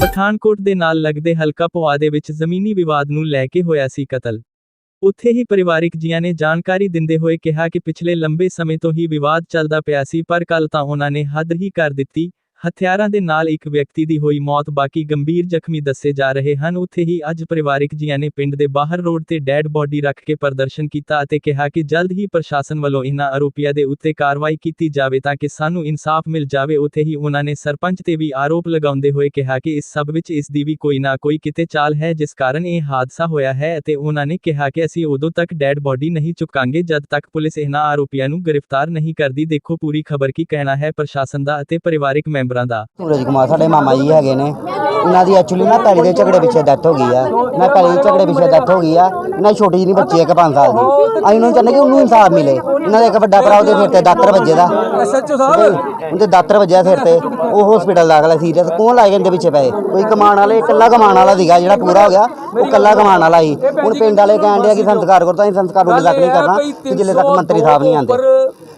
ਪਠਾਨਕੋਟ ਦੇ ਨਾਲ ਲੱਗਦੇ ਹਲਕਾ ਪਵਾ ਦੇ ਵਿੱਚ ਜ਼ਮੀਨੀ ਵਿਵਾਦ ਨੂੰ ਲੈ ਕੇ ਹੋਇਆ ਸੀ ਕਤਲ। ਉੱਥੇ ਹੀ ਪਰਿਵਾਰਿਕ ਜੀਆਂ ਨੇ ਜਾਣਕਾਰੀ ਦਿੰਦੇ ਹੋਏ ਕਿਹਾ ਕਿ ਪਿਛਲੇ ਲੰਬੇ ਸਮੇਂ ਤੋਂ ਹੀ ਵਿਵਾਦ ਚੱਲਦਾ ਪਿਆ ਸੀ ਪਰ ਕੱਲ ਤਾਂ ਉਹਨਾਂ ਨੇ ਹੱਦ ਹੀ ਕਰ ਦਿੱਤੀ। ਹਥਿਆਰਾਂ ਦੇ ਨਾਲ ਇੱਕ ਵਿਅਕਤੀ ਦੀ ਹੋਈ ਮੌਤ ਬਾਕੀ ਗੰਭੀਰ ਜ਼ਖਮੀ ਦੱਸੇ ਜਾ ਰਹੇ ਹਨ। ਉੱਥੇ ਹੀ ਅੱਜ ਪਰਿਵਾਰਿਕ ਜੀਆਂ ਨੇ ਪਿੰਡ ਦੇ ਬਾਹਰ ਰੋਡ ਤੇ ਡੈਡ ਬੋਡੀ ਰੱਖ ਕੇ ਪ੍ਰਦਰਸ਼ਨ ਕੀਤਾ ਅਤੇ ਕਿਹਾ ਕਿ ਜਲਦ ਹੀ ਪ੍ਰਸ਼ਾਸਨ ਵੱਲੋਂ ਇਹਨਾਂ ਆਰੋਪੀਆਂ ਦੇ ਉੱਤੇ ਕਾਰਵਾਈ ਕੀਤੀ ਜਾਵੇ ਤਾਂ ਕਿ ਸਾਨੂੰ ਇਨਸਾਫ ਮਿਲ ਜਾਵੇ। ਉੱਥੇ ਹੀ ਉਹਨਾਂ ਨੇ ਸਰਪੰਚ ਤੇ ਵੀ ਆਰੋਪ ਲਗਾਉਂਦੇ ਹੋਏ ਕਿਹਾ ਕਿ ਇਸ ਸਭ ਵਿੱਚ ਇਸ ਦੀ ਵੀ ਕੋਈ ਨਾ ਕੋਈ ਕਿਤੇ ਚਾਲ ਹੈ, ਜਿਸ ਕਾਰਨ ਇਹ ਹਾਦਸਾ ਹੋਇਆ ਹੈ ਅਤੇ ਉਹਨਾਂ ਨੇ ਕਿਹਾ ਕਿ ਅਸੀਂ ਉਦੋਂ ਤੱਕ ਡੈਡ ਬੋਡੀ ਨਹੀਂ ਚੁਕਾਂਗੇ ਜਦ ਤੱਕ ਪੁਲਿਸ ਇਹਨਾਂ ਆਰੋਪੀਆਂ ਨੂੰ ਗ੍ਰਿਫਤਾਰ ਨਹੀਂ ਕਰਦੀ। ਦੇਖੋ ਪੂਰੀ ਖਬਰ ਕੀ ਕਹਿਣਾ ਹੈ ਪ੍ਰਸ਼ਾਸਨ ਦਾ ਅਤੇ ਪਰਿਵਾਰਿਕ ਮੈਂਬਰ ਦਾ? ਸੂਰਜ ਕੁਮਾਰ ਸਾਡੇ ਮਾਮਾ ਜੀ ਹੈਗੇ ਨੇ। ਇਹਨਾਂ ਦੀ ਐਕਚੁਅਲੀ ਨਾ ਪੈਲੀ ਦੇ ਝਗੜੇ ਪਿੱਛੇ ਡੈਥ ਹੋ ਗਈ ਆ। ਨਾ ਪੈਲੀ ਦੇ ਝਗੜੇ ਪਿੱਛੇ ਡੈਥ ਹੋ ਗਈ ਆ। ਇਹਨਾਂ ਦੀ ਛੋਟੀ ਜਿਹੀ ਬੱਚੀ ਇੱਕ 5 ਸਾਲ ਦੀ। ਅਸੀਂ ਉਹਨਾਂ ਨੂੰ ਚਾਹੁੰਦੇ ਕਿ ਉਹਨੂੰ ਇਨਸਾਫ ਮਿਲੇ। ਇਹਨਾਂ ਦਾ ਇੱਕ ਵੱਡਾ ਭਰਾ ਉਹਦੇ ਸਿਰ ਤੇ ਦਾਤਰ ਵੱਜੇ ਦਾ। ਐਸਐਚਓ ਸਾਹਿਬ? ਉਹਦੇ ਦਾਤਰ ਵੱਜਿਆ ਸਿਰ ਤੇ। ਉਹ ਹਸਪੀਟਲ ਦਾਖਲ ਸੀਰੀਅਸ ਕੌਣ ਲਾਏ ਇਹਦੇ ਪਿੱਛੇ ਪਏ ਕੋਈ ਕਮਾਉਣ ਵਾਲੇ ਇਕੱਲਾ ਕਮਾਉਣ ਵਾਲਾ ਸੀਗਾ ਜਿਹੜਾ ਪੂਰਾ ਹੋ ਗਿਆ। ਉਹ ਇਕੱਲਾ ਕਮਾਉਣ ਵਾਲਾ ਸੀ। ਹੁਣ ਪਿੰਡ ਵਾਲੇ ਕਹਿਣ ਡਿਆ ਕਿ ਸੰਸਕਾਰ ਕਰੋ ਤਾਂ ਅਸੀਂ ਸੰਸਕਾਰ ਉਦੋਂ ਤੱਕ ਨਹੀਂ ਕਰਨਾ। ਕਿ ਜਿੱਲੇ ਤੱਕ ਮੰਤਰੀ ਸਾਹਿਬ ਨਹੀਂ ਆਉਂਦੇ।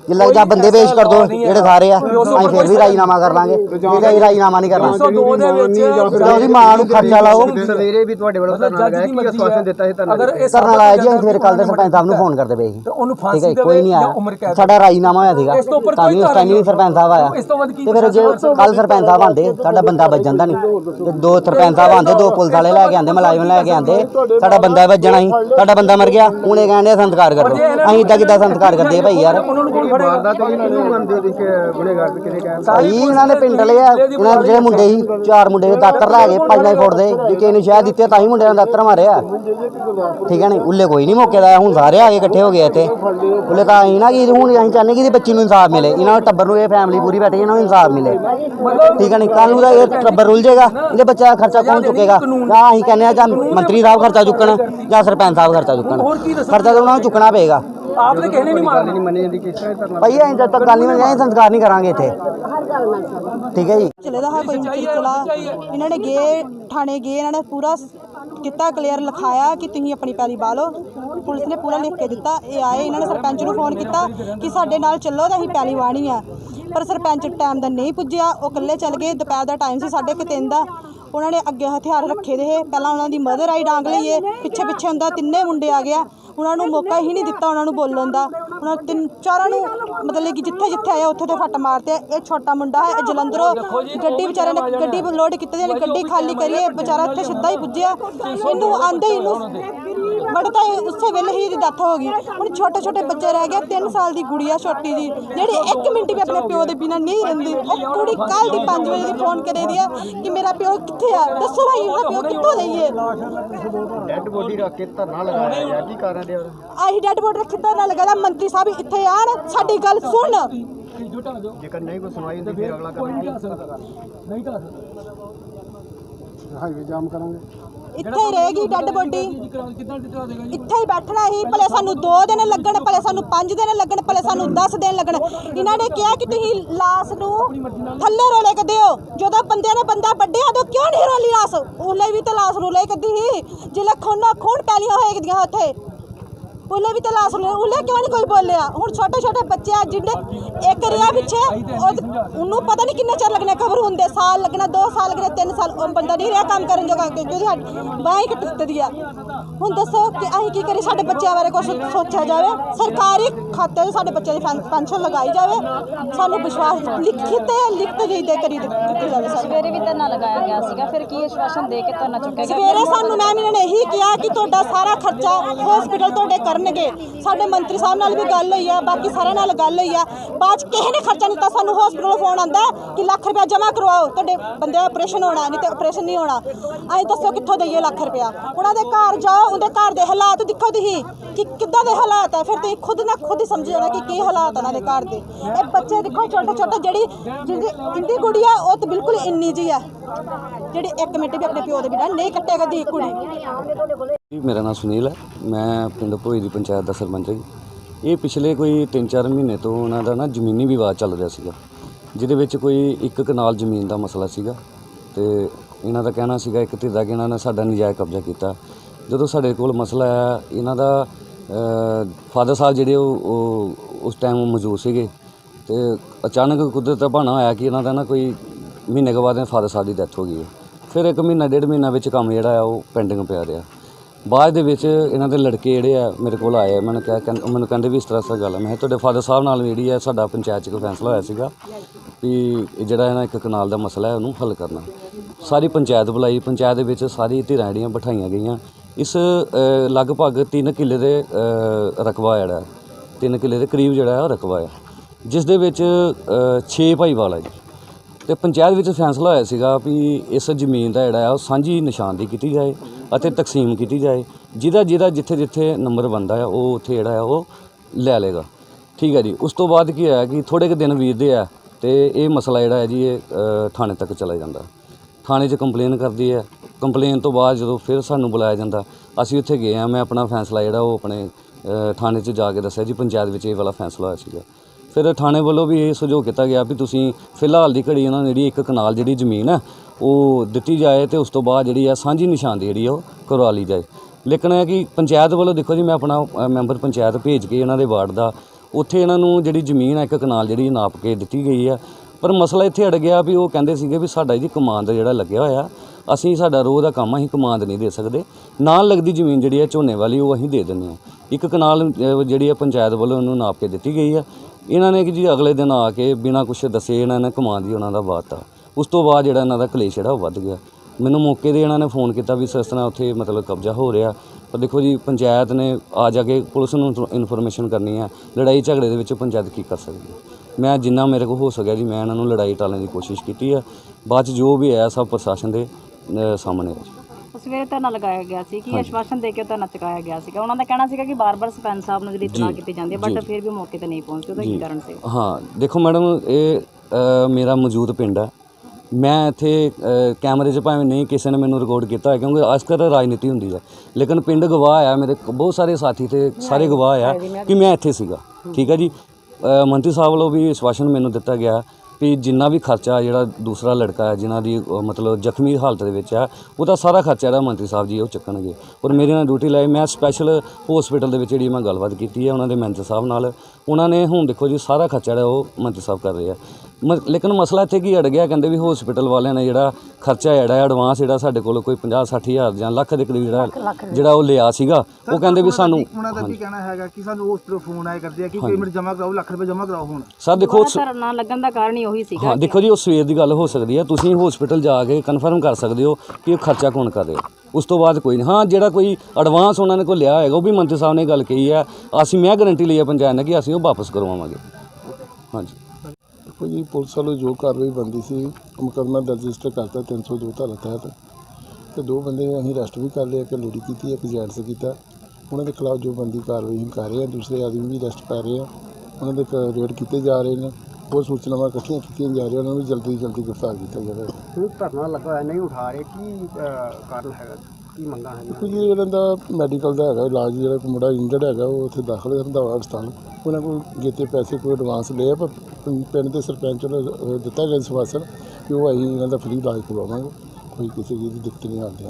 ਜਿੱਲੇ ਜਾਂ ਬੰਦੇ ਪੇਸ਼ ਕਰ ਦੋ ਜਿਹੜੇ ਸਾਰੇ ਆ ਅਸੀਂ ਫਿਰ ਵੀ ਰਾਜੀਨਾਮਾ ਕਰ ਲਾਂਗੇ ਤਾਂ ਅਸੀਂ ਰਾਜੀਨਾਮਾ ਨਹੀਂ ਕਰਨਾ। 102 ਦੇ ਵਿੱਚ ਉਹਦੀ ਮਾਂ ਨੂੰ ਖਰਚਾ ਲਾਓ। ਸਵੇਰੇ ਵੀ ਤੁਹਾਡੇ ਵੱਲੋਂ ਧਰਨਾ ਲਗਾਇਆ ਕੀ ਹੈ। ਦਿੱਤਾ ਸੀ ਧਰਨਾ ਅਗਰ ਇਹ ਕਰਨਾ ਲਾਇਆ ਜੀ ਅਸੀਂ ਫਿਰ ਕੱਲ ਦੇ ਸਰਪੰਚ ਸਾਹਿਬ ਨੂੰ ਫੋਨ ਕਰਦੇ ਪਏ ਸੀ। ਤੇ ਉਹਨੂੰ ਠੀਕ ਫਾਂਸੀ ਹੈ ਜੀ, ਦੇਵੇ ਕੋਈ ਨਹੀਂ ਜਾਂ ਉਮਰ ਆਇਆ ਸਾਡਾ ਰਾਜੀਨਾਮਾ ਹੋਇਆ ਸੀਗਾ। ਤੋਂ ਉੱਪਰ ਤਾਂ ਕੋਈ ਵੀ ਉਸ ਟਾਈਮ ਨਹੀਂ ਸਰਪੰਚ ਸਾਹਿਬ ਆਇਆ। ਇਸ ਤੋਂ ਵੱਧ ਕੀ ਤੇ ਫਿਰ ਜੇ ਕੱਲ ਸਰਪੰਚ ਸਾਹਿਬ ਆਂਦੇ ਸਾਡਾ ਬੰਦਾ ਵੱਜਣ ਦਾ ਨਹੀਂ। ਤੇ ਦੋ ਸਰਪੰਚ ਸਾਹਿਬ ਆਂਦੇ ਦੋ ਪੁਲਿਸ ਵਾਲੇ ਲੈ ਕੇ ਆਂਦੇ ਮੁਲਾਜ਼ਮ ਲੈ ਕੇ ਆਂਦੇ ਸਾਡਾ ਬੰਦਾ ਵੱਜਣਾ ਸੀ। ਸਾਡਾ ਬੰਦਾ ਮਰ ਗਿਆ। ਹੁਣ ਇਹ ਕਹਿੰਦੇ ਸੰਸਕਾਰ ਕਰ ਦੋ ਅਸੀਂ ਇਦਾਂ ਕਿੱਦਾਂ ਸੰਸਕਾਰ ਕਰਦੇ ਭਾਈ ਯਾਰ? ਨੂੰ ਮੰਨਦੇ ਹੋ ਗੁਨੇਗਾਰ ਤੇ ਕਿਹਨੇ ਭਾਈ ਇਹਨਾਂ ਦੇ ਪਿੰਡ ਵਾਲੇ ਆ। ਇਹਨਾਂ ਦੇ ਜਿਹੜੇ ਮੁੰਡੇ ਸੀ ਚਾਰ ਮੁੰਡੇ ਦੇ ਦਾਤਰ ਲੈ ਪੰਜ ਦੇ ਕਿਸੇ ਨੂੰ ਸ਼ਾਇਦ ਦਿੱਤੇ ਤਾਂ ਹੀ ਮੁੰਡਿਆਂ ਨੇ ਦਾਤਰ ਮਾਰਿਆ। ਠੀਕ ਹੈ ਨਹੀਂ ਉੱਲੇ ਕੋਈ ਨਹੀਂ ਮੌਕੇ ਦਾ। ਹੁਣ ਸਾਰੇ ਆ ਕੇ ਇਕੱਠੇ ਹੋ ਗਏ ਇੱਥੇ। ਉੱਲੇ ਤਾਂ ਅਸੀਂ ਨਾ ਕਿ ਹੁਣ ਅਸੀਂ ਚਾਹੁੰਦੇ ਕਿ ਇਹਦੀ ਬੱਚੀ ਨੂੰ ਇਨਸਾਫ ਮਿਲੇ। ਇਹਨਾਂ ਨੂੰ ਟੱਬਰ ਨੂੰ ਇਹ ਫੈਮਿਲੀ ਪੂਰੀ ਬੈਠੀ ਇਹਨਾਂ ਨੂੰ ਇਨਸਾਫ ਮਿਲੇ। ਠੀਕ ਹੈ ਨਹੀਂ ਕੱਲ ਨੂੰ ਇਹ ਟੱਬਰ ਰੁੱਲ ਜਾਏਗਾ। ਇਹਦੇ ਬੱਚਾ ਦਾ ਖਰਚਾ ਕੌਣ ਚੁੱਕੇਗਾ? ਜਾਂ ਅਸੀਂ ਕਹਿੰਦੇ ਆ ਜਾਂ ਮੰਤਰੀ ਸਾਹਿਬ ਖਰਚਾ ਚੁੱਕਣ ਜਾਂ ਸਰਪੰਚ ਸਾਹਿਬ ਖਰਚਾ ਚੁੱਕਣ। ਖਰਚਾ ਤਾਂ ਉਹਨਾਂ ਨੂੰ ਚੁੱਕਣਾ ਪਏਗਾ। ਆਪ ਕਿਸੇ ਨੇ ਨਹੀਂ ਮਾਰਨਾ। ਨਹੀਂ ਮੰਨੀ ਜਾਂਦੀ ਕਿਸ ਤਰ੍ਹਾਂ ਧਰਨਾ। ਭਾਈ ਜਦ ਤੱਕ ਗੱਲ ਨਹੀਂ ਮੰਨੀ ਅਸੀਂ ਸੰਸਕਾਰ ਨਹੀਂ ਕਰਾਂਗੇ ਇੱਥੇ। ਠੀਕ ਹੈ ਜੀ? ਚਲੇ ਦਾ ਹੈ ਕੋਈ ਸਿਲਸਿਲਾ ਇਹਨਾਂ ਨੇ ਗਏ ਥਾਣੇ ਗਏ ਇਹਨਾਂ ਨੇ ਪੂਰਾ ਕੀਤਾ ਕਲੀਅਰ ਲਿਖਾਇਆ ਕਿ ਤੁਸੀਂ ਆਪਣੀ ਪੈਲੀ ਬਾਹ ਲਓ ਪੁਲਿਸ ਨੇ ਪੂਰਾ ਲਿਖ ਕੇ ਦਿੱਤਾ। ਇਹ ਆਏ ਇਹਨਾਂ ਨੇ ਸਰਪੰਚ ਨੂੰ ਫੋਨ ਕੀਤਾ ਕਿ ਸਾਡੇ ਨਾਲ ਚੱਲੋ ਤਾਂ ਅਸੀਂ ਪੈਲੀ ਵਾਹਣੀ ਆ। ਪਰ ਸਰਪੰਚ ਟਾਈਮ ਦਾ ਨਹੀਂ ਪੁੱਜਿਆ। ਉਹ ਇਕੱਲੇ ਚੱਲ ਗਏ। ਦੁਪਹਿਰ ਦਾ ਟਾਈਮ ਸੀ ਸਾਢੇ ਕੁ ਤਿੰਨ ਦਾ। ਉਹਨਾਂ ਨੇ ਅੱਗੇ ਹਥਿਆਰ ਰੱਖੇ ਦੇ ਸੀ। ਪਹਿਲਾਂ ਉਹਨਾਂ ਦੀ ਮਦਰ ਆਈ ਡਾਂਗ ਲਈਏ ਪਿੱਛੇ ਪਿੱਛੇ ਹੁੰਦਾ ਤਿੰਨੇ ਮੁੰਡੇ ਆ ਗਿਆ। ਉਹਨਾਂ ਨੂੰ ਮੌਕਾ ਹੀ ਨਹੀਂ ਦਿੱਤਾ ਉਹਨਾਂ ਨੂੰ ਬੋਲਣ ਦਾ। ਉਹਨਾਂ ਤਿੰਨ ਚਾਰਾਂ ਨੂੰ ਮਤਲਬ ਕਿ ਜਿੱਥੇ ਜਿੱਥੇ ਆਇਆ ਉੱਥੇ ਤੇ ਫੱਟ ਮਾਰਤੇ। ਇਹ ਛੋਟਾ ਮੁੰਡਾ ਹੈ, ਇਹ ਜਲੰਧਰੋਂ। ਗੱਡੀ ਵਿਚਾਰੇ ਨੇ ਗੱਡੀ ਲੋਡ ਕੀਤੀ ਦੀ ਗੱਡੀ ਖਾਲੀ ਕਰੀਏ ਵਿਚਾਰਾ ਇੱਥੇ ਸਿੱਧਾ ਹੀ ਪੁੱਜਿਆ। ਇਹਨੂੰ ਆਂਦੇ ਹੀ ਇਹਨੂੰ ਬੜਤਾ ਉਸੇ ਵੇਲੇ ਹੀ ਇਹਦੀ ਡੈਥ ਹੋ ਗਈ। ਹੁਣ ਛੋਟੇ ਛੋਟੇ ਬੱਚੇ ਰਹਿ ਗਏ 3 ਸਾਲ ਦੀ ਗੁੜੀਆ ਛੋਟੀ ਜੀ ਜਿਹੜੀ 1 ਮਿੰਟ ਵੀ ਆਪਣੇ ਪਿਓ ਦੇ ਬਿਨਾਂ ਨਹੀਂ ਰਹਿੰਦੀ। ਉਹ ਕੁੜੀ ਕੱਲ ਦੀ 5 ਵਜੇ ਦੀ ਫੋਨ ਕਰੇ ਦੀ ਆ ਕਿ ਮੇਰਾ ਪਿਓ ਕਿੱਥੇ ਆ? ਦੱਸੋ ਭਾਈ ਉਹਦਾ ਪਿਓ ਕਿੱਥੋਂ ਲਈਏ? ਡੈੱਡ ਬੋਡੀ ਰੱਖ ਕੇ ਧਰਨਾ ਲਗਾਇਆ ਗਿਆ ਕੀ ਕਾਰਨ ਦੇ ਆਹੀ ਡੈਡ ਬੋਰਡ ਰੱਖੀ ਤਾਂ ਲੱਗਦਾ ਮੰਤਰੀ ਸਾਹਿਬ ਇੱਥੇ ਆਣ ਸਾਡੀ ਗੱਲ ਸੁਣ। ਜੇਕਰ ਨਹੀਂ ਕੋਈ ਸੁਣਵਾਈ ਹੁੰਦੀ ਫਿਰ ਅਗਲਾ ਕਦਮ ਕੀ ਨਹੀਂ ਤਾਂ ਹਾਈਵੇ ਜਾਮ ਕਰਾਂਗੇ। ਇੱਥੇ ਹੀ ਰਹੇਗੀ ਡੈਡ ਬੋਡੀ। ਕਿੱਦਾਂ ਇੱਥੇ ਹੀ ਬੈਠਣਾ ਹੀ ਭਲੇ ਸਾਨੂੰ 2 ਦਿਨ ਲੱਗਣ ਭਲੇ ਸਾਨੂੰ 5 ਦਿਨ ਲੱਗਣ ਭਲੇ ਸਾਨੂੰ 10 ਦਿਨ ਲੱਗਣ। ਇਹਨਾਂ ਨੇ ਕਿਹਾ ਕਿ ਤੁਸੀਂ ਲਾਸ ਨੂੰ ਥੱਲੇ ਰੋਲੇ ਕੇ ਦਿਓ ਜਦੋਂ ਬੰਦੇ ਨੇ ਬੰਦਾ ਵੱਡਿਆ ਉਦੋਂ ਕਿਉਂ ਨਹੀਂ ਰੋਲੀ ਲਾਸ? ਉਹਲੇ ਵੀ ਤਾਂ ਲਾਸ ਰੋਲੇ ਕਦੀ ਹੀ ਜਿਲੇ ਖੂਨਾ ਖੂਨ ਪੈਲੀਆਂ ਹੋਏਗੀਆਂ ਉੱਥੇ। ਉਹਲੇ ਵੀ ਤਾਂ ਲਾਸ ਰੋਲੇ ਉਹਲੇ ਕਿਉਂ ਨਹੀਂ ਕੋਈ ਬੋਲਿਆ? ਹੁਣ ਛੋਟੇ ਛੋਟੇ ਬੱਚੇ ਆ ਜਿਹੜੇ ਇੱਕ ਰਿਆ ਪਿੱਛੇ ਉਹ- ਉਹਨੂੰ ਪਤਾ ਨਹੀਂ ਕਿੰਨਾ ਚਿਰ ਲੱਗਣਾ ਖਬਰ ਹੁੰਦੇ ਸਾਲ ਲੱਗਣਾ 2 ਸਾਲ ਲੱਗਣਾ 3 ਸਾਲ ਉਹ ਬੰਦਾ ਨਹੀਂ ਰਿਹਾ ਕੰਮ ਕਰਨ ਜੋਗਾ ਕਿਉਂਕਿ ਬਾਂਹ ਕੱਟ ਦਿੱਤੀ ਆ। ਹੁਣ ਦੱਸੋ ਕਿ ਅਸੀਂ ਕੀ ਕਰੀਏ? ਸਾਡੇ ਬੱਚਿਆਂ ਬਾਰੇ ਕੁਝ ਸੋਚਿਆ ਜਾਵੇ। ਸਰਕਾਰੀ ਖਾਤੇ 'ਚ ਸਾਡੇ ਬੱਚਿਆਂ ਦੀ ਪੈਨ- ਪੈਨਸ਼ਨ ਲਗਾਈ ਜਾਵੇ। ਸਾਨੂੰ ਵਿਸ਼ਵਾਸ ਲਿਖਿਤ ਲਿਖਤ ਜੀ ਦੇ ਕਰੀ ਦਿੱਤੀ ਜਾਵੇ ਸਵੇਰੇ ਵੀ ਧਰਨਾ ਲਗਾਇਆ ਗਿਆ ਸੀਗਾ ਫਿਰ ਕੀ ਆਸ਼ਵਾਸਨ ਦੇ ਕੇ ਧਰਨਾ ਚੁੱਕਿਆ ਗਿਆ? ਸਵੇਰੇ ਸਾਨੂੰ ਮੈਮ ਇਹਨਾਂ ਨੇ ਇਹੀ ਕਿਹਾ ਕਿ ਤੁਹਾਡਾ ਸਾਰਾ ਖਰਚਾ ਹਸਪੀਟਲ ਤੁਹਾਡੇ ਕਰਨਗੇ। ਸਾਡੇ ਮੰਤਰੀ ਸਾਹਿਬ ਨਾਲ ਵੀ ਗੱਲ ਹੋਈ ਆ, ਬਾਕੀ ਸਾਰਿਆਂ ਨਾਲ ਗੱਲ ਹੋਈ ਆ। ਬਾਅਦ 'ਚ ਕਿਸੇ ਨੇ ਖਰਚਾ ਨਹੀਂ ਦਿੱਤਾ, ਸਾਨੂੰ ਹਸਪੀਟਲ ਫੋਨ ਆਂਦਾ ਕਿ ਲੱਖ ਰੁਪਇਆ ਜਮ੍ਹਾਂ ਕਰਵਾਓ। ਤੁਹਾਡੇ ਬੰਦੇ ਦਾ ਆਪਰੇਸ਼ਨ ਹੋਣਾ, ਨਹੀਂ ਤੇ ਆਪਰੇਸ਼ਨ ਨਹੀਂ ਹੋਣਾ। ਅਸੀਂ ਦੱਸੋ ਕਿੱਥੋਂ ਦਈਏ ਲੱਖ ਰੁਪਇਆ। ਉਹਨਾਂ ਦੇ ਘਰ ਜਾਓ, ਉਹਦੇ ਘਰ ਦੇ ਹਾਲਾਤ ਦੇਖੋ ਤੁਸੀਂ, ਕਿ ਕਿੱਦਾਂ ਦੇ ਹਾਲਾਤ ਆ। ਫਿਰ ਤੁਸੀਂ ਖੁਦ ਨਾ ਖੁਦ ਹੀ ਸਮਝ ਜਾਣਾ ਕਿ ਕੀ ਹਾਲਾਤ ਆ ਉਹਨਾਂ ਦੇ ਘਰ ਦੇ। ਇਹ ਬੱਚੇ ਦੇਖੋ ਛੋਟੇ ਛੋਟੇ ਜਿਹੜੀ ਜਿਹਦੀ ਇੰਦੀ ਕੁੜੀ ਆ, ਉਹ ਤਾਂ ਬਿਲਕੁਲ ਇੰਨੀ ਜੀ ਆ। ਜਿਹੜੀ ਇੱਕ ਮਿੰਟ ਵੀ ਆਪਣੇ ਪਿਓ ਦੇ ਬਿਨਾਂ ਨਹੀਂ ਕੱਟੇਗਾ ਦੀ ਕੁੜੀ। ਜੀ, ਮੇਰਾ ਨਾਮ ਸੁਨੀਲ ਹੈ। ਮੈਂ ਪਿੰਡ ਭੋਈ ਦੀ ਪੰਚਾਇਤ ਦਾ ਸਰਪੰਚ ਹਾਂ ਜੀ। ਇਹ ਪਿਛਲੇ ਕੋਈ 3-4 ਮਹੀਨੇ ਤੋਂ ਉਹਨਾਂ ਦਾ ਨਾ ਜ਼ਮੀਨੀ ਵਿਵਾਦ ਚੱਲ ਰਿਹਾ ਸੀਗਾ, ਜਿਹਦੇ ਵਿੱਚ ਕੋਈ ਇੱਕ ਕਨਾਲ ਜ਼ਮੀਨ ਦਾ ਮਸਲਾ ਸੀਗਾ ਤੇ ਇਹਨਾਂ ਦਾ ਕਹਿਣਾ ਸੀਗਾ, ਇੱਕ ਧਿਰ ਦਾ ਕਿ ਇਹਨਾਂ ਨੇ ਸਾਡਾ ਨਜਾਇਜ਼ ਕਬਜ਼ਾ ਕੀਤਾ। ਜਦੋਂ ਸਾਡੇ ਕੋਲ ਮਸਲਾ ਆਇਆ, ਇਹਨਾਂ ਦਾ ਫਾਦਰ ਸਾਹਿਬ ਜਿਹੜੇ ਉਹ ਉਹ ਉਸ ਟਾਈਮ ਮੌਜੂਦ ਸੀਗੇ ਤੇ ਅਚਾਨਕ ਕੁਦਰਤ ਦਾ ਬਹਾਨਾ ਹੋਇਆ ਕਿ ਇਹਨਾਂ ਦਾ ਨਾ ਕੋਈ ਮਹੀਨੇ ਕੁ ਬਾਅਦ ਫਾਦਰ ਸਾਹਿਬ ਦੀ ਡੈਥ ਹੋ ਗਈ ਹੈ। ਫਿਰ ਇੱਕ ਮਹੀਨਾ, ਡੇਢ ਮਹੀਨਾ ਵਿੱਚ ਕੰਮ ਜਿਹੜਾ ਆ, ਉਹ ਪੈਂਡਿੰਗ ਪਿਆ ਰਿਹਾ। ਬਾਅਦ ਦੇ ਵਿੱਚ ਇਹਨਾਂ ਦੇ ਲੜਕੇ ਜਿਹੜੇ ਆ ਮੇਰੇ ਕੋਲ ਆਏ ਆ, ਮੈਨੂੰ ਕਿਹਾ ਕਹਿੰ- ਮੈਨੂੰ ਕਹਿੰਦੇ ਵੀ ਇਸ ਤਰ੍ਹਾਂ ਇਸ ਗੱਲ ਹੈ ਮੈਂ ਕਿਹਾ ਤੁਹਾਡੇ ਫਾਦਰ ਸਾਹਿਬ ਨਾਲ ਵੀ ਜਿਹੜੀ ਹੈ ਸਾਡਾ ਪੰਚਾਇਤ 'ਚ ਕੋਈ ਫੈਸਲਾ ਹੋਇਆ ਸੀਗਾ ਵੀ ਜਿਹੜਾ ਇਹਨਾਂ ਇੱਕ ਕਨਾਲ ਦਾ ਮਸਲਾ ਹੈ ਉਹਨੂੰ ਹੱਲ ਕਰਨਾ। ਸਾਰੀ ਪੰਚਾਇਤ ਬੁਲਾਈ। ਪੰਚਾਇਤ ਦੇ ਵਿੱਚ ਸਾਰੀ ਧਿਰਾਂ ਜਿਹੜੀਆਂ ਬਿਠਾਈਆਂ ਗਈਆਂ। ਇਸ ਲਗਭਗ 3 ਕਿੱਲੇ ਦੇ ਰਕਬਾ ਜਿਹੜਾ 3 ਕਿੱਲੇ ਦੇ ਕਰੀਬ ਜਿਹੜਾ ਹੈ ਉਹ ਰਕਬਾ ਹੈ। ਜਿਸ ਦੇ ਵਿੱਚ 6 ਭਾਈਵਾਲ ਹੈ ਜੀ। ਤੇ ਪੰਚਾਇਤ ਵਿੱਚ ਫੈਸਲਾ ਹੋਇਆ ਸੀਗਾ ਵੀ ਇਸ ਜ਼ਮੀਨ ਦਾ ਜਿਹੜਾ ਆ ਉਹ ਸਾਂਝੀ ਨਿਸ਼ਾਨਦੀ ਕੀਤੀ ਜਾਏ। ਅਤੇ ਤਕਸੀਮ ਕੀਤੀ ਜਾਏ। ਜਿਹਦਾ ਜਿਹਦਾ ਜਿੱਥੇ ਜਿੱਥੇ ਨੰਬਰ ਬੰਦਾ ਆ, ਉਹ ਉੱਥੇ ਜਿਹੜਾ ਆ, ਉਹ ਲੈ ਲੇਗਾ ਠੀਕ ਹੈ ਜੀ। ਉਸ ਤੋਂ ਬਾਅਦ ਕੀ ਹੋਇਆ ਕਿ ਥੋੜੇ ਕੁ ਦਿਨ ਬੀਤਦੇ ਆ ਤੇ ਇਹ ਮਸਲਾ ਜਿਹੜਾ ਹੈ ਜੀ, ਇਹ ਥਾਣੇ ਤੱਕ ਚਲਾ ਜਾਂਦਾ। ਥਾਣੇ 'ਚ ਕੰਪਲੇਨ ਕਰਦੀ ਹੈ ਕੰਪਲੇਨ ਤੋਂ ਬਾਅਦ ਜਦੋਂ ਫਿਰ ਸਾਨੂੰ ਬੁਲਾਇਆ ਜਾਂਦਾ, ਅਸੀਂ ਉੱਥੇ ਗਏ ਆ। ਮੈਂ ਆਪਣਾ ਫੈਸਲਾ ਜਿਹੜਾ, ਉਹ ਆਪਣੇ ਥਾਣੇ 'ਚ ਜਾ ਕੇ ਦੱਸਿਆ ਜੀ, ਪੰਚਾਇਤ ਵਿੱਚ ਇਹ ਵਾਲਾ ਫੈਸਲਾ ਹੋਇਆ ਸੀਗਾ। ਫਿਰ ਥਾਣੇ ਵੱਲੋਂ ਵੀ ਇਹ ਸੁਝਾਅ ਕੀਤਾ ਗਿਆ ਵੀ ਤੁਸੀਂ ਫਿਲਹਾਲ ਦੀ ਘੜੀ ਇਹਨਾਂ ਜਿਹੜੀ ਇੱਕ ਕਨਾਲ ਜਿਹੜੀ ਜ਼ਮੀਨ ਹੈ ਉਹ ਦਿੱਤੀ ਜਾਏ ਤੇ ਉਸ ਤੋਂ ਬਾਅਦ ਜਿਹੜੀ ਆ ਸਾਂਝੀ ਨਿਸ਼ਾਨਦੀ ਜਿਹੜੀ ਆ ਉਹ ਕਰਵਾ ਲਈ ਜਾਏ। ਲੇਕਿਨ ਇਹ ਕਿ ਪੰਚਾਇਤ ਵੱਲੋਂ ਦੇਖੋ ਜੀ, ਮੈਂ ਆਪਣਾ ਮੈਂਬਰ ਪੰਚਾਇਤ ਭੇਜ ਕੇ ਇਹਨਾਂ ਦੇ ਵਾਰਡ ਦਾ, ਉੱਥੇ ਇਹਨਾਂ ਨੂੰ ਜਿਹੜੀ ਜ਼ਮੀਨ ਆ ਇੱਕ ਕਨਾਲ ਜਿਹੜੀ ਨਾਪ ਕੇ ਦਿੱਤੀ ਗਈ ਆ। ਪਰ ਮਸਲਾ ਇੱਥੇ ਅੜ ਗਿਆ ਵੀ ਉਹ ਕਹਿੰਦੇ ਸੀਗੇ ਵੀ ਸਾਡਾ ਜੀ ਕਮਾਂਡ ਜਿਹੜਾ ਲੱਗਿਆ ਹੋਇਆ, ਅਸੀਂ ਸਾਡਾ ਰੋਹ ਦਾ ਕੰਮ ਅਸੀਂ ਕਮਾਂਡ ਨਹੀਂ ਦੇ ਸਕਦੇ। ਨਾਲ ਲੱਗਦੀ ਜ਼ਮੀਨ ਜਿਹੜੀ ਹੈ ਝੋਨੇ ਵਾਲੀ, ਉਹ ਅਸੀਂ ਦੇ ਦਿੰਦੇ ਹਾਂ ਇੱਕ ਕਨਾਲ ਜਿਹੜੀ ਹੈ ਪੰਚਾਇਤ ਵੱਲੋਂ ਉਹਨੂੰ ਨਾਪ ਕੇ ਦਿੱਤੀ ਗਈ ਆ। ਇਹਨਾਂ ਨੇ ਕਿ ਜੀ ਅਗਲੇ ਦਿਨ ਆ ਕੇ ਬਿਨਾਂ ਕੁਛ ਦੱਸੇ ਇਹਨਾਂ ਨੇ ਕਮਾਂਡ ਹੀ ਉਹਨਾਂ ਦਾ ਬਾਤਾ ਉਸ ਤੋਂ ਬਾਅਦ ਜਿਹੜਾ ਇਹਨਾਂ ਦਾ ਕਲੇਸ਼ ਜਿਹੜਾ ਉਹ ਵੱਧ ਗਿਆ। ਮੈਨੂੰ ਮੌਕੇ ਤੇ ਇਹਨਾਂ ਨੇ ਫੋਨ ਕੀਤਾ ਵੀ ਇਸ ਤਰ੍ਹਾਂ ਉੱਥੇ ਮਤਲਬ ਕਬਜ਼ਾ ਹੋ ਰਿਹਾ। ਪਰ ਦੇਖੋ ਜੀ ਪੰਚਾਇਤ ਨੇ ਆ ਜਾ ਕੇ ਪੁਲਿਸ ਨੂੰ ਇਨਫੋਰਮੇਸ਼ਨ ਕਰਨੀ ਹੈ। ਲੜਾਈ ਝਗੜੇ ਦੇ ਵਿੱਚ ਪੰਚਾਇਤ ਕੀ ਕਰ ਸਕਦੀ ਹੈ? ਮੈਂ ਜਿੰਨਾ ਮੇਰੇ ਕੋਲ ਹੋ ਸਕਿਆ ਜੀ ਮੈਂ ਇਹਨਾਂ ਨੂੰ ਲੜਾਈ ਟਾਲਣ ਦੀ ਕੋਸ਼ਿਸ਼ ਕੀਤੀ ਹੈ। ਬਾਅਦ ਚ ਜੋ ਵੀ ਹੈ ਸਭ ਪ੍ਰਸ਼ਾਸਨ ਦੇ ਸਾਹਮਣੇ ਹੈ ਜੀ। ਸਵੇਰੇ ਧਰਨਾ ਲਗਾਇਆ ਗਿਆ ਸੀ ਕਿ ਆਸ਼ਵਾਸਨ ਦੇ ਕੇ ਧਰਨਾ ਚੁਕਾਇਆ ਗਿਆ ਸੀਗਾ। ਉਹਨਾਂ ਦਾ ਕਹਿਣਾ ਸੀਗਾ ਕਿ ਬਾਰ-ਬਾਰ ਸਰਪੰਚ ਸਾਹਿਬ ਨੂੰ ਜਿਹੜੀ ਇਤਲਾਹ ਕੀਤੀ ਜਾਂਦੀ ਹੈ ਬਟ ਫਿਰ ਵੀ ਮੌਕੇ ਤੇ ਨਹੀਂ ਪਹੁੰਚਦੇ ਉਹਦਾ ਕੀ ਕਾਰਨ ਸੀ? ਹਾਂ ਦੇਖੋ ਮੈਡਮ ਇਹ ਅ, ਮੇਰਾ ਮੌਜੂਦ ਪਿੰਡ ਹੈ। ਮੈਂ ਇੱਥੇ ਕੈਮਰੇ 'ਚ ਭਾਵੇਂ ਨਹੀਂ ਕਿਸੇ ਨੇ ਮੈਨੂੰ ਰਿਕਾਰਡ ਕੀਤਾ ਹੈ ਕਿਉਂਕਿ ਅਸਕਰ ਰਾਜਨੀਤੀ ਹੁੰਦੀ ਹੈ ਲੇਕਿਨ ਪਿੰਡ ਗਵਾਹ ਆ ਮੇਰੇ ਬਹੁਤ ਸਾਰੇ ਸਾਥੀ ਤੇ ਸਾਰੇ ਗਵਾਹ ਆ ਕਿ ਮੈਂ ਇੱਥੇ ਸੀਗਾ। ਠੀਕ ਹੈ ਜੀ? ਮੰਤਰੀ ਸਾਹਿਬ ਵੱਲੋਂ ਵੀ ਆਸ਼ਵਾਸਨ ਮੈਨੂੰ ਦਿੱਤਾ ਗਿਆ ਵੀ ਜਿੰਨਾ ਵੀ ਖਰਚਾ ਜਿਹੜਾ ਦੂਸਰਾ ਲੜਕਾ ਹੈ ਜਿਨ੍ਹਾਂ ਦੀ ਮਤਲਬ ਜ਼ਖਮੀ ਹਾਲਤ ਦੇ ਵਿੱਚ ਹੈ ਉਹਦਾ ਸਾਰਾ ਖਰਚਾ ਜਿਹੜਾ ਮੰਤਰੀ ਸਾਹਿਬ ਜੀ ਉਹ ਚੱਕਣਗੇ। ਔਰ ਮੇਰੇ ਨਾਲ ਡਿਊਟੀ ਲਾਈ ਮੈਂ ਸਪੈਸ਼ਲ ਹਸਪੀਟਲ ਦੇ ਵਿੱਚ ਜਿਹੜੀ ਮੈਂ ਗੱਲਬਾਤ ਕੀਤੀ ਹੈ ਉਹਨਾਂ ਦੇ ਮੈਨੇਜਰ ਸਾਹਿਬ ਨਾਲ। ਉਹਨਾਂ ਨੇ ਹੁਣ ਦੇਖੋ ਜੀ ਸਾਰਾ ਖਰਚਾ ਜਿਹੜਾ ਉਹ ਮੰਤਰੀ ਸਾਹਿਬ ਕਰ ਰਹੇ ਆ। ਲੇਕਿਨ ਮਸਲਾ ਇੱਥੇ ਕੀ ਅੜ ਗਿਆ? ਕਹਿੰਦੇ ਵੀ ਹਸਪੀਟਲ ਵਾਲਿਆਂ ਨੇ ਜਿਹੜਾ ਖਰਚਾ ਜਿਹੜਾ ਐਡਵਾਂਸ ਜਿਹੜਾ ਸਾਡੇ ਕੋਲ ਕੋਈ 50 60 ਹਜ਼ਾਰ ਜਾਂ ਲੱਖ ਦੇ ਕਰੀਬ ਜਿਹੜਾ ਜਿਹੜਾ ਉਹ ਲਿਆ ਸੀਗਾ ਉਹ ਕਹਿੰਦੇ ਵੀ ਸਾਨੂੰ ਉਹਨਾਂ ਦਾ ਕੀ ਕਹਿਣਾ ਹੈਗਾ ਕਿ ਸਾਨੂੰ ਉਸ ਤਰ੍ਹਾਂ ਫੋਨ ਆਏ ਕਰਦੇ ਆ ਕਿ ਪੇਮੈਂਟ ਜਮ੍ਹਾਂ ਕਰਾਓ ਲੱਖ ਰੁਪਏ ਜਮ੍ਹਾਂ ਕਰਾਓ ਹੁਣ। ਸਰ ਦੇਖੋ ਧਰਨਾ ਲੱਗਣ ਦਾ ਕਾਰਨ ਹੀ ਉਹੀ ਸੀਗਾ ਹਾਂ ਦੇਖੋ ਜੀ ਉਹ ਸਵੇਰ ਦੀ ਗੱਲ ਹੋ ਸਕਦੀ ਹੈ। ਤੁਸੀਂ ਹਸਪੀਟਲ ਜਾ ਕੇ ਕਨਫਰਮ ਕਰ ਸਕਦੇ ਹੋ ਕਿ ਉਹ ਖਰਚਾ ਕੌਣ ਕਰ ਰਿਹਾ। ਉਸ ਤੋਂ ਬਾਅਦ ਕੋਈ ਨਹੀਂ ਹਾਂ ਜਿਹੜਾ ਕੋਈ ਐਡਵਾਂਸ ਉਹਨਾਂ ਨੇ ਕੋਈ ਲਿਆ ਹੋਏਗਾ ਉਹ ਵੀ ਮੰਤਰੀ ਸਾਹਿਬ ਨੇ ਗੱਲ ਕਹੀ ਹੈ। ਅਸੀਂ ਮੈਂ ਗਾਰੰਟੀ ਲਈ ਹੈ ਪੰਚਾਇਤ ਨੇ ਕਿ ਅਸੀਂ ਉਹ ਵਾਪਸ ਕਰਵਾਵਾਂਗੇ। ਹਾਂਜੀ। ਦੇਖੋ ਜੀ, ਪੁਲਿਸ ਵੱਲੋਂ ਜੋ ਕਾਰਵਾਈ ਬੰਦੀ ਸੀ, ਮੁਕੱਦਮਾ ਦਰਜ ਰਜਿਸਟਰ ਕਰਤਾ 302 ਧਾਰਾ ਤਹਿਤ। ਤੇ ਦੋ ਬੰਦੇ ਅਸੀਂ ਅਰੈਸਟ ਵੀ ਕਰ ਲਏ ਇੱਕ ਲੇਡੀ ਕੀਤੀ, ਇੱਕ ਜੈਂਟਸ ਕੀਤਾ। ਉਹਨਾਂ ਦੇ ਖਿਲਾਫ ਜੋ ਬੰਦੀ ਕਾਰਵਾਈ ਅਸੀਂ ਕਰ ਰਹੇ ਹਾਂ, ਦੂਸਰੇ ਆਦਮੀ ਵੀ ਅਰੈਸਟ ਕਰ ਰਹੇ ਹਾਂ। ਉਹਨਾਂ ਦੇ ਰੇਡ ਕੀਤੇ ਜਾ ਰਹੇ ਨੇ, ਹੋਰ ਸੂਚਨਾਵਾਂ ਇਕੱਠੀਆਂ ਕੀਤੀਆਂ ਜਾ ਰਹੀਆਂ ਉਹਨਾਂ ਨੂੰ ਵੀ ਜਲਦੀ ਤੋਂ ਜਲਦੀ ਗ੍ਰਿਫਤਾਰ ਕੀਤਾ ਜਾਵੇ। ਹੁਣ ਧਰਨਾ ਲੱਗਾ ਨਹੀਂ ਉਠਾ ਰਹੇ, ਕੀ ਕਾਰਨ ਹੈਗਾ? ਕੀ ਮੰਗਾ ਹੈ ਕੁਝ ਇਹਨਾਂ ਦਾ ਮੈਡੀਕਲ ਦਾ ਹੈਗਾ, ਇਲਾਜ ਜਿਹੜਾ ਕੋਈ ਮੁੰਡਾ ਇੰਜਰਡ ਹੈਗਾ, ਉਹ ਉੱਥੇ ਦਾਖਲ ਹੈ ਰੰਧਾਵਾ ਹਸਪਤਾਲ ਉਹਨਾਂ ਕੋਲ ਜਿੱਤੇ ਪੈਸੇ ਕੋਈ ਐਡਵਾਂਸ ਲਿਆ ਪਰ ਪਿੰਡ ਦੇ ਸਰਪੰਚ ਨੂੰ ਦਿੱਤਾ ਗਿਆ ਸਵਾਸਨ ਕਿ ਉਹ ਅਸੀਂ ਇਹਨਾਂ ਦਾ ਫ੍ਰੀ ਇਲਾਜ ਕਰਵਾਵਾਂਗੇ। ਕੋਈ ਕਿਸੇ ਚੀਜ਼ ਦੀ ਦਿੱਕਤ ਨਹੀਂ ਆਉਂਦੀ।